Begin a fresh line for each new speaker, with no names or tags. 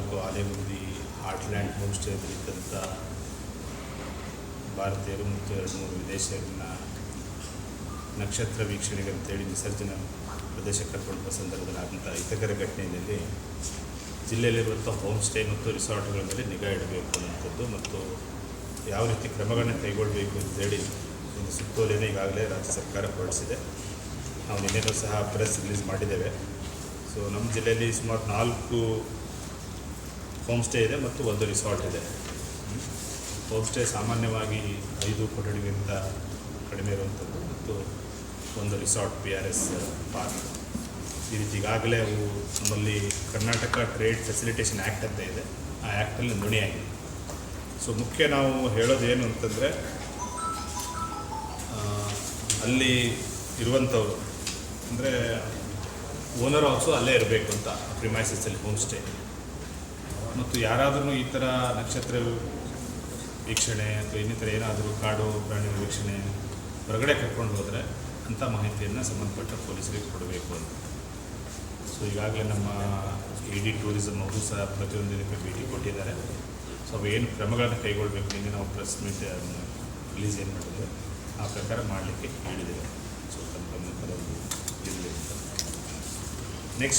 Taluk ಆಲೆಗುಂದಿ ಆರ್ಟ್ಲ್ಯಾಂಡ್ home ಸ್ಟೇದಲ್ಲಿದ್ದಂಥ ಭಾರತೀಯರು ಮತ್ತು ಎರಡು ಮೂರು ವಿದೇಶಿಯರನ್ನ ನಕ್ಷತ್ರ ವೀಕ್ಷಣೆಗೆ ಅಂತೇಳಿ ವಿಸರ್ಜನಾ ಪ್ರದೇಶಕ್ಕೆ ಕರ್ಕೊಂಡು ಹೋಗೋ ಸಂದರ್ಭದಲ್ಲಿ ಆದಂಥ ಹಿತಕರ ಘಟನೆಯಲ್ಲಿ ಜಿಲ್ಲೆಯಲ್ಲಿರುವಂಥ ಹೋಮ್ ಸ್ಟೇ ಮತ್ತು ರಿಸಾರ್ಟ್ಗಳ ಮೇಲೆ ನಿಗಾ ಇಡಬೇಕು ಅನ್ನುವಂಥದ್ದು ಮತ್ತು ಯಾವ ರೀತಿ ಕ್ರಮಗಳನ್ನ ಕೈಗೊಳ್ಳಬೇಕು ಅಂತೇಳಿ ಒಂದು ಸುತ್ತೋಲೆಯನ್ನು ಈಗಾಗಲೇ ರಾಜ್ಯ ಸರ್ಕಾರ ಹೊರಡಿಸಿದೆ. ನಾವು ನಿನ್ನೆನೂ ಸಹ ಪ್ರೆಸ್ ರಿಲೀಸ್ ಮಾಡಿದ್ದೇವೆ. ಸೊ ನಮ್ಮ ಜಿಲ್ಲೆಯಲ್ಲಿ ಸುಮಾರು ನಾಲ್ಕು ಹೋಮ್ ಸ್ಟೇ ಇದೆ ಮತ್ತು ಒಂದು ರಿಸಾರ್ಟ್ ಇದೆ. ಹೋಮ್ ಸ್ಟೇ ಸಾಮಾನ್ಯವಾಗಿ ಐದು ಕೊಠಡಿಗಿಂತ ಕಡಿಮೆ ಇರುವಂಥದ್ದು ಮತ್ತು ಒಂದು resort P R S park. ಈ ರೀತಿ ಈಗಾಗಲೇ ಅವು ನಮ್ಮಲ್ಲಿ ಕರ್ನಾಟಕ ಟ್ರೇಡ್ ಫೆಸಿಲಿಟೇಷನ್ ಆ್ಯಕ್ಟ್ ಅಂತ ಇದೆ. ಆ ಆ್ಯಕ್ಟಲ್ಲಿ ನುಣಿಯಾಗಿದೆ. ಸೊ ಮುಖ್ಯ ನಾವು ಹೇಳೋದು ಏನು ಅಂತಂದರೆ ಅಲ್ಲಿ ಇರುವಂಥವ್ರು, ಅಂದರೆ ಓನರ್ ಹೌಸು ಅಲ್ಲೇ ಇರಬೇಕು ಅಂತ ಪ್ರಿಮೈಸಸ್ಸಲ್ಲಿ ಹೋಮ್ ಸ್ಟೇ. ಮತ್ತು ಯಾರಾದರೂ ಈ ಥರ ನಕ್ಷತ್ರ ವೀಕ್ಷಣೆ ಅಥವಾ ಇನ್ನಿತರ ಏನಾದರೂ ಕಾಡು ಪ್ರಾಣಿ ವೀಕ್ಷಣೆ ಹೊರಗಡೆ ಕರ್ಕೊಂಡು ಹೋದರೆ ಅಂಥ ಮಾಹಿತಿಯನ್ನು ಸಂಬಂಧಪಟ್ಟ ಪೊಲೀಸರಿಗೆ ಕೊಡಬೇಕು ಅಂತ. ಸೊ ಈಗಾಗಲೇ ನಮ್ಮ ಇಡಿ ಟೂರಿಸಮ್ ಅವರು ಸಹ ಪ್ರತಿಯೊಂದು ಇದಕ್ಕೆ ಭೇಟಿ ಕೊಟ್ಟಿದ್ದಾರೆ. ಸೊ ಅವು ಏನು ಕ್ರಮಗಳನ್ನು ಕೈಗೊಳ್ಳಬೇಕು ನಿನ್ನೆ ನಾವು ಪ್ರೆಸ್ ಮೀಟ್ ಅದನ್ನು ರಿಲೀಸ್ ಏನು ಮಾಡಿದ್ದೇವೆ ಆ ಪ್ರಕಾರ ಮಾಡಲಿಕ್ಕೆ ಹೇಳಿದ್ದೇವೆ ಸೊ ತಮ್ಮ ಗಮನಕ್ಕೆ ನೆಕ್ಸ್ಟ್